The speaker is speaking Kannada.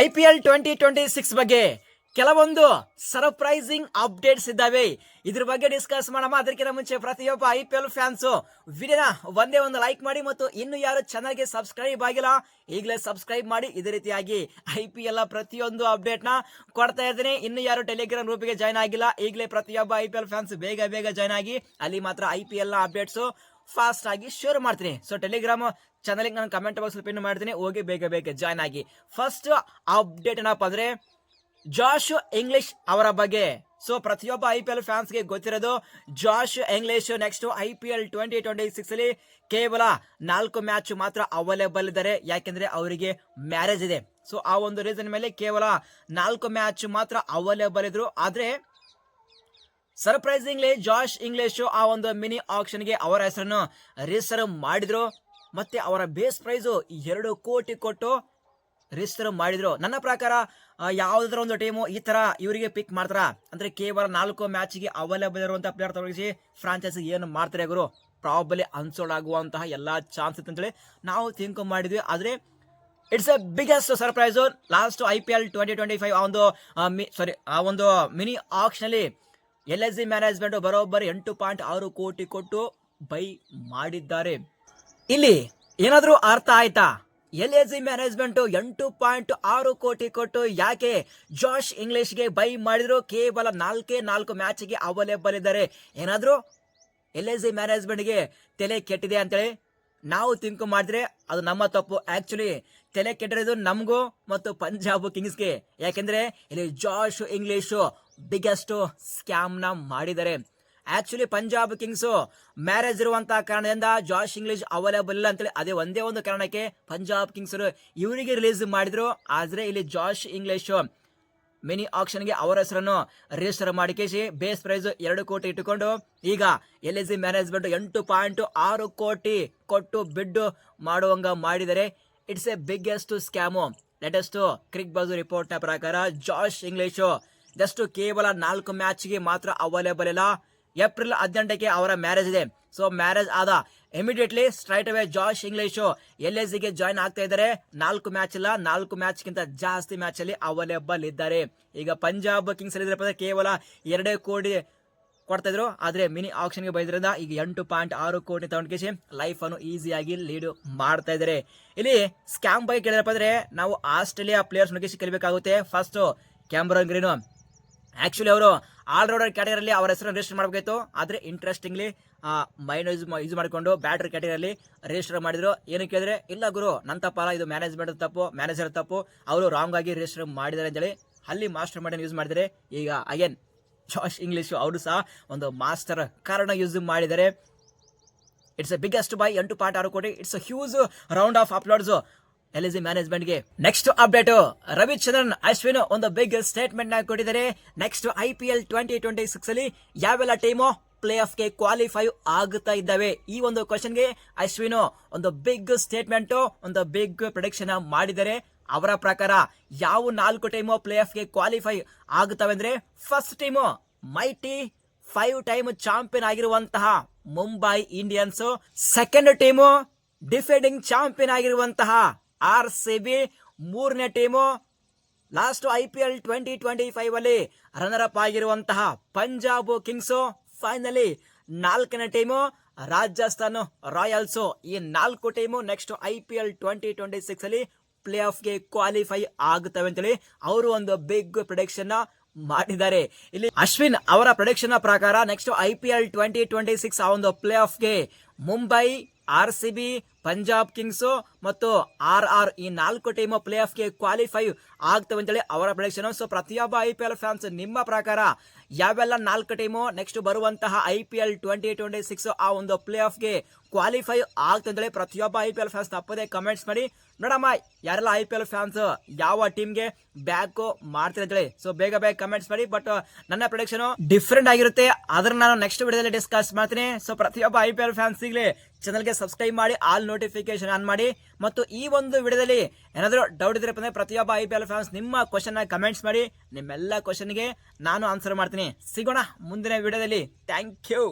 I P L twenty twenty six ಬಗ್ಗೆ ಕೆಲವೊಂದು ಸರ್ಪ್ರೈಸಿಂಗ್ ಅಪ್ಡೇಟ್ಸ್ ಇದ್ದಾವೆ. ಇದ್ರ ಬಗ್ಗೆ ಡಿಸ್ಕಸ್ ಮಾಡೋಣ ಅದಕ್ಕಿಂತ ಮುಂಚೆ ಪ್ರತಿಯೊಬ್ಬ ಐ ಪಿ ಎಲ್ ಫ್ಯಾನ್ಸು ವಿಡಿಯೋನ ಒಂದೇ ಒಂದು ಲೈಕ್ ಮಾಡಿ ಮತ್ತು ಇನ್ನು ಯಾರು ಚಾನಲ್ಗೆ ಸಬ್ಸ್ಕ್ರೈಬ್ ಆಗಿಲ್ಲ, ಈಗಲೇ ಸಬ್ಸ್ಕ್ರೈಬ್ ಮಾಡಿ. ಇದೇ ರೀತಿಯಾಗಿ ಐ ಪಿ ಎಲ್ ಪ್ರತಿಯೊಂದು ಅಪ್ಡೇಟ್ನ ಕೊಡ್ತಾ ಇದ್ದೀನಿ. ಇನ್ನು ಯಾರು ಟೆಲಿಗ್ರಾಮ್ ರೂಪಿಗೆ ಜಾಯ್ನ್ ಆಗಿಲ್ಲ, ಈಗಲೇ ಪ್ರತಿಯೊಬ್ಬ ಐ ಪಿ ಎಲ್ ಫ್ಯಾನ್ಸ್ ಬೇಗ ಬೇಗ ಜಾಯ್ನ್ ಆಗಿ, ಅಲ್ಲಿ ಮಾತ್ರ I P L updates fast ಆಗಿ ಶೇರ್ ಮಾಡ್ತೀನಿ. ಸೊ ಟೆಲಿಗ್ರಾಮ್ ಚಾನಲ್ಗೆ ನಾನು ಕಮೆಂಟ್ ಬಾಕ್ಸ್ ಪಿನ್ ಮಾಡ್ತೀನಿ. ಹೋಗಿ ಬೇಗ ಬೇಗ ಜಾಯ್ನ್ ಆಗಿ. ಫಸ್ಟ್ ಅಪ್ಡೇಟ್ ಏನಪ್ಪ ಅಂದ್ರೆ ಜಾಶ್ ಇಂಗ್ಲಿಷ್ ಅವರ ಬಗ್ಗೆ. ಸೊ ಪ್ರತಿಯೊಬ್ಬ ಐ ಪಿ ಎಲ್ ಫ್ಯಾನ್ಸ್ಗೆ ಗೊತ್ತಿರೋದು Josh Inglis next I P L twenty twenty six ಅಲ್ಲಿ ಕೇವಲ ನಾಲ್ಕು ಮ್ಯಾಚ್ ಮಾತ್ರ ಅವೈಲೇಬಲ್ ಇದ್ದಾರೆ. ಯಾಕೆಂದ್ರೆ ಅವರಿಗೆ ಮ್ಯಾರೇಜ್ ಇದೆ. ಸೊ ಆ ಒಂದು ರೀಸನ್ ಮೇಲೆ ಕೇವಲ ನಾಲ್ಕು ಮ್ಯಾಚ್ ಮಾತ್ರ ಅವೈಲೇಬಲ್ ಇದ್ರು. ಆದ್ರೆ ಸರ್ಪ್ರೈಸಿಂಗ್ಲಿ ಜಾಶ್ ಇಂಗ್ಲಿಷ್ ಆ ಒಂದು ಮಿನಿ ಆಕ್ಷನ್ಗೆ ಅವರ ಹೆಸರನ್ನು ರಿಸರ್ವ್ ಮಾಡಿದ್ರು. ಮತ್ತೆ ಅವರ ಬೇಸ್ ಪ್ರೈಸು ಎರಡು ಕೋಟಿ ಕೊಟ್ಟು ರಿಸರ್ವ್ ಮಾಡಿದ್ರು. ನನ್ನ ಪ್ರಕಾರ ಯಾವುದಾದ್ರೂ ಒಂದು ಟೀಮು ಈ ತರ ಇವರಿಗೆ ಪಿಕ್ ಮಾಡ್ತಾರ? ಅಂದ್ರೆ ಕೇವಲ ನಾಲ್ಕು ಮ್ಯಾಚ್ಗೆ ಅವೈಲೇಬಲ್ ಇರುವಂತಹ ಪ್ಲೇಯರ್ ತೊಡಗಿಸಿ ಫ್ರಾಂಚೈಸಿ ಏನು ಮಾಡ್ತಾರೆ ಗುರು? ಪ್ರಾಬಲಿ ಅನ್ಸೋಲ್ಡ್ ಆಗುವಂತಹ ಎಲ್ಲಾ ಚಾನ್ಸ್ ಇತ್ತು ಅಂತೇಳಿ ನಾವು ಥಿಂಕ್ ಮಾಡಿದ್ವಿ. ಆದ್ರೆ it's a biggest surprise last I P L twenty twenty five ಆ ಒಂದು ಸಾರಿ ಆ ಒಂದು ಮಿನಿ ಆಕ್ಷನಲ್ಲಿ ಎಲ್ ಎಸ್ ಜಿ ಮ್ಯಾನೇಜ್ಮೆಂಟ್ ಬರೋಬ್ಬರಿ ಎಂಟು ಪಾಯಿಂಟ್ ಆರು ಕೋಟಿ ಕೊಟ್ಟು ಬೈ ಮಾಡಿದ್ದಾರೆ. ಇಲ್ಲಿ ಏನಾದರೂ ಅರ್ಥ ಆಯ್ತಾ? ಎಲ್ ಎಸ್ ಜಿ ಮ್ಯಾನೇಜ್ಮೆಂಟ್ ಎಂಟು ಪಾಯಿಂಟ್ ಆರು ಕೋಟಿ ಕೊಟ್ಟು ಯಾಕೆ ಜಾಶ್ ಇಂಗ್ಲಿಷ್ಗೆ ಬೈ ಮಾಡಿದ್ರು? ಕೇವಲ ನಾಲ್ಕೇ ನಾಲ್ಕು ಮ್ಯಾಚ್ಗೆ ಅವೈಲೇಬಲ್ ಇದ್ದಾರೆ. ಏನಾದರೂ? ಎಲ್ ಎಸ್ ಜಿ ಮ್ಯಾನೇಜ್ಮೆಂಟ್ಗೆ ತಲೆ ಕೆಟ್ಟಿದೆ ಅಂತೇಳಿ ನಾವು ತಿಂಕು ಮಾಡಿದ್ರೆ ಅದು ನಮ್ಮ ತಪ್ಪು. ಆ್ಯಕ್ಚುಲಿ ತಲೆ ಕೆಟ್ಟಿರೋದು ನಮಗೂ ಮತ್ತು ಪಂಜಾಬ್ ಕಿಂಗ್ಸ್ಗೆ. ಯಾಕೆಂದರೆ ಇಲ್ಲಿ ಜಾಶ್ ಇಂಗ್ಲಿಷು ಬಿಗ್ಗೆಸ್ಟ್ ಸ್ಕ್ಯಾಮ್ನ ಮಾಡಿದ್ದಾರೆ. ಆಕ್ಚುಲಿ ಪಂಜಾಬ್ ಕಿಂಗ್ಸು ಮ್ಯಾರೇಜ್ ಇರುವಂತಹ ಕಾರಣದಿಂದ ಜಾಶ್ ಇಂಗ್ಲಿಷ್ ಅವೈಲೇಬಲ್ ಇಲ್ಲ ಅಂತೇಳಿ ಅದೇ ಒಂದೇ ಒಂದು ಕಾರಣಕ್ಕೆ ಪಂಜಾಬ್ ಕಿಂಗ್ಸರು ಇವರಿಗೆ ರಿಲೀಸ್ ಮಾಡಿದ್ರು. ಆದರೆ ಇಲ್ಲಿ ಜಾಶ್ ಇಂಗ್ಲಿಷ್ ಮಿನಿ ಆಕ್ಷನ್ಗೆ ಅವರ ಹೆಸರನ್ನು ರಿಜಿಸ್ಟರ್ ಮಾಡಿ ಕೇಸಿ ಬೇಸ್ ಪ್ರೈಸ್ ಎರಡು ಕೋಟಿ ಇಟ್ಟುಕೊಂಡು ಈಗ ಎಲ್ ಎಸ್ ಸಿ ಮ್ಯಾನೇಜ್ಮೆಂಟ್ ಎಂಟು ಪಾಯಿಂಟ್ ಆರು ಕೋಟಿ ಕೊಟ್ಟು ಬಿಡ್ ಮಾಡುವಂಗ ಮಾಡಿದರೆ it's a biggest scam latest Cricbuzz ರಿಪೋರ್ಟ್ನ ಪ್ರಕಾರ ಜಾಶ್ ಇಂಗ್ಲಿಷು ಜಸ್ಟ್ ಕೇವಲ ನಾಲ್ಕು ಮ್ಯಾಚ್ಗೆ ಮಾತ್ರ ಅವೈಲೇಬಲ್ ಇಲ್ಲ ಏಪ್ರಿಲ್ ಹದಿನೆಂಟಕ್ಕೆ ಅವರ ಮ್ಯಾರೇಜ್ ಇದೆ. ಸೊ, ಮ್ಯಾರೇಜ್ ಆದ immediately straight away Josh Inglis L ಎಸ್ಗೆ ಜಾಯ್ನ್ ಆಗ್ತಾ ಇದ್ದಾರೆ. ನಾಲ್ಕು ಮ್ಯಾಚ್ ಇಲ್ಲ, ನಾಲ್ಕು ಮ್ಯಾಚ್ ಗಿಂತ ಜಾಸ್ತಿ ಮ್ಯಾಚ್ ಅಲ್ಲಿ ಅವೈಲೇಬಲ್ ಇದ್ದಾರೆ ಈಗ ಪಂಜಾಬ್ ಕಿಂಗ್ಸ್ ಅಲ್ಲಿ ಕೇವಲ ಎರಡೇ ಕೋಟಿ ಕೊಡ್ತಾ ಇದ್ರು. ಆದ್ರೆ ಮಿನಿ ಆಕ್ಷನ್ಗೆ ಬೈದ್ರಿಂದ ಈಗ ಎಂಟು ಪಾಯಿಂಟ್ ಆರು ಕೋಟಿ ತಗೊಂಡ್ಕೇಸಿ ಲೈಫ್ ಅನ್ನು ಈಸಿಯಾಗಿ ಲೀಡ್ ಮಾಡ್ತಾ ಇದ್ದಾರೆ. ಇಲ್ಲಿ ಸ್ಕ್ಯಾಮ್ ಬಗ್ಗೆ ಅಂದ್ರೆ ನಾವು ಆಸ್ಟ್ರೇಲಿಯಾ ಪ್ಲೇಯರ್ಸ್ ನುಗ್ಗಿಸಿ ಕಲಿಬೇಕಾಗುತ್ತೆ ಫಸ್ಟ್ ಕ್ಯಾಮ್ರನ್ ಗ್ರೀನು. ಆಕ್ಚುಲಿ ಅವರು ಆಲ್ರೌಂಡರ್ ಕ್ಯಾಟಗರಿಯಲ್ಲಿ ಅವರ ಹೆಸರನ್ನು ರಿಜಿಸ್ಟರ್ ಮಾಡಬೇಕಿತ್ತು ಆದರೆ ಇಂಟ್ರೆಸ್ಟಿಂಗ್ಲಿ ಮೈನ್ ಯೂಸ್ ಯೂಸ್ ಮಾಡಿಕೊಂಡು ಬ್ಯಾಟ್ರಿ ಕ್ಯಾಟಗರಿಯಲ್ಲಿ ರಿಜಿಸ್ಟರ್ ಮಾಡಿದ್ರು. ಏನು ಕೇಳಿದ್ರೆ, ಇಲ್ಲ ಗುರು ನನ್ನ ತಪ್ಪಲ್ಲ, ಇದು ಮ್ಯಾನೇಜ್ಮೆಂಟ್ ತಪ್ಪು ಮ್ಯಾನೇಜರ್ ತಪ್ಪು, ಅವರು ರಾಂಗ್ ಆಗಿ ರಿಜಿಸ್ಟರ್ ಮಾಡಿದ್ದಾರೆ ಅಂತೇಳಿ ಅಲ್ಲಿ ಮಾಸ್ಟರ್ ಮಾಡಿ ಯೂಸ್ ಮಾಡಿದರೆ ಈಗ ಅಗೇನ್ ಜಾಶ್ ಇಂಗ್ಲೀಷು ಅವರು ಸಹ ಒಂದು ಮಾಸ್ಟರ್ ಕಾರಣ ಯೂಸ್ ಮಾಡಿದ್ದಾರೆ. ಇಟ್ಸ್ ಎ ಬಿಗ್ಗೆಸ್ಟ್ ಬೈ ಎಂಟು ಪಾಯಿಂಟ್ ಆರು crore. It's a huge round of applause L ಮ್ಯಾನೇಜ್ಮೆಂಟ್ಗೆ next update Ravichandran, Ashwin ಒಂದು ಬಿಗ್ ಸ್ಟೇಟ್ಮೆಂಟ್ ಕೊಟ್ಟಿದ್ದಾರೆ. Next I P L twenty twenty six ಅಲ್ಲಿ ಯಾವೆಲ್ಲ ಟೀಮು ಪ್ಲೇ ಆಫ್ಗೆ ಕ್ವಾಲಿಫೈ ಆಗುತ್ತಾ ಇದ್ದಾವೆ? ಈ ಒಂದು ಕ್ವಶನ್ಗೆ ಅಶ್ವಿನ್ ಒಂದು ಬಿಗ್ ಸ್ಟೇಟ್ಮೆಂಟ್ ಒಂದು ಬಿಗ್ ಪ್ರೊಡಿಕ್ಷನ್ ಮಾಡಿದ್ದಾರೆ. ಅವರ ಪ್ರಕಾರ ಯಾವ ನಾಲ್ಕು ಟೀಮು ಪ್ಲೇ ಆಫ್ಗೆ ಕ್ವಾಲಿಫೈ ಆಗುತ್ತವೆ ಅಂದ್ರೆ first team mighty five time champion ಆಗಿರುವಂತಹ Mumbai Indians second team defending champion ಆಗಿರುವಂತಹ ಆರ್ ಸಿ ಬಿ ಮೂರನೇ team last I P L twenty twenty five ಅಲ್ಲಿ ರನ್ನರ್ ಆಗಿರುವಂತಹ ಪಂಜಾಬ್ ಕಿಂಗ್ಸು ಫೈನಲಿ ನಾಲ್ಕನೇ ಟೀಮು ರಾಜಸ್ಥಾನ್ ರಾಯಲ್ಸ್. ಈ ನಾಲ್ಕು team next I P L twenty twenty six ಅಲ್ಲಿ ಪ್ಲೇ ಆಫ್ಗೆ ಕ್ವಾಲಿಫೈ ಆಗುತ್ತವೆ ಅಂತೇಳಿ ಅವರು ಒಂದು ಬಿಗ್ ಪ್ರೊಡಿಕ್ಷನ್ ಮಾಡಿದ್ದಾರೆ. ಇಲ್ಲಿ ಅಶ್ವಿನ್ ಅವರ ಪ್ರೊಡಿಕ್ಷನ್ ಪ್ರಕಾರ next I P L twenty twenty six ಆ ಒಂದು play ಆಫ್ಗೆ Mumbai R C B Punjab Kings ಮತ್ತು ಆರ್ ಆರ್ ಈ ನಾಲ್ಕು ಟೀಮ್ ಪ್ಲೇ ಆಫ್ಗೆ ಕ್ವಾಲಿಫೈ ಆಗ್ತವೆ ಅಂತೇಳಿ ಅವರ ಪ್ರೊಡಿಕ್ಷನ್ ಸೊ ಪ್ರತಿಯೊಬ್ಬ ಐ ಪಿ ಎಲ್ ಫ್ಯಾನ್ಸ್ ನಿಮ್ಮ ಪ್ರಕಾರ ಯಾವೆಲ್ಲ ನಾಲ್ಕು ಟೀಮು ನೆಕ್ಸ್ಟ್ ಬರುವಂತಹ I P L twenty twenty six ಆ ಒಂದು ಪ್ಲೇ ಆಫ್ಗೆ ಕ್ವಾಲಿಫೈ ಆಗ್ತದೆ ಅಂತೇಳಿ ಪ್ರತಿಯೊಬ್ಬ ಐ ಪಿ ಎಲ್ ಫ್ಯಾನ್ಸ್ ತಪ್ಪದೆ ಕಮೆಂಟ್ಸ್ ಮಾಡಿ. ನೋಡಮ್ಮ, ಯಾರೆಲ್ಲ ಐ ಪಿ ಎಲ್ ಫ್ಯಾನ್ಸ್ ಯಾವ ಟೀಮ್ಗೆ ಬ್ಯಾಕ್ ಮಾಡ್ತಾರೆ ಅಂತೇಳಿ. ಸೊ ಬೇಗ ಬೇಗ ಕಮೆಂಟ್ಸ್ ಮಾಡಿ. ಬಟ್ ನನ್ನ ಪ್ರೊಡಕ್ಷನ್ ಡಿಫ್ರೆಂಟ್ ಆಗಿರುತ್ತೆ. ಅದನ್ನ ನಾನು ನೆಕ್ಸ್ಟ್ ವಿಡಿಯೋದಲ್ಲಿ ಡಿಸ್ಕಸ್ ಮಾಡ್ತೀನಿ. ಸೊ ಪ್ರತಿಯೊಬ್ಬ ಐ ಪಿ ಎಲ್ ಫ್ಯಾನ್ಸ್ ಚಾನಲ್ಗೆ ಸಬ್ಸ್ಕ್ರೈಬ್ ಮಾಡಿ ಆಲ್ ನೋಟಿಫಿಕೇಶನ್ ಆನ್ ಮಾಡಿ. ಮತ್ತು ಈ ಒಂದು ವಿಡಿಯೋದಲ್ಲಿ ಏನಾದರೂ ಡೌಟ್ ಇದ್ರೆ ಅಂದ್ರೆ ಪ್ರತಿಯೊಬ್ಬ ಐ ಪಿ ಎಲ್ ಫ್ಯಾನ್ಸ್ ನಿಮ್ಮ ಕ್ವಶನ್ನ ಕಮೆಂಟ್ಸ್ ಮಾಡಿ, ನಿಮ್ಮೆಲ್ಲ ಕ್ವಶನ್ಗೆ ನಾನು ಆನ್ಸರ್ ಮಾಡ್ತೀನಿ. ಸಿಗೋಣ ಮುಂದಿನ ವಿಡಿಯೋದಲ್ಲಿ. Thank you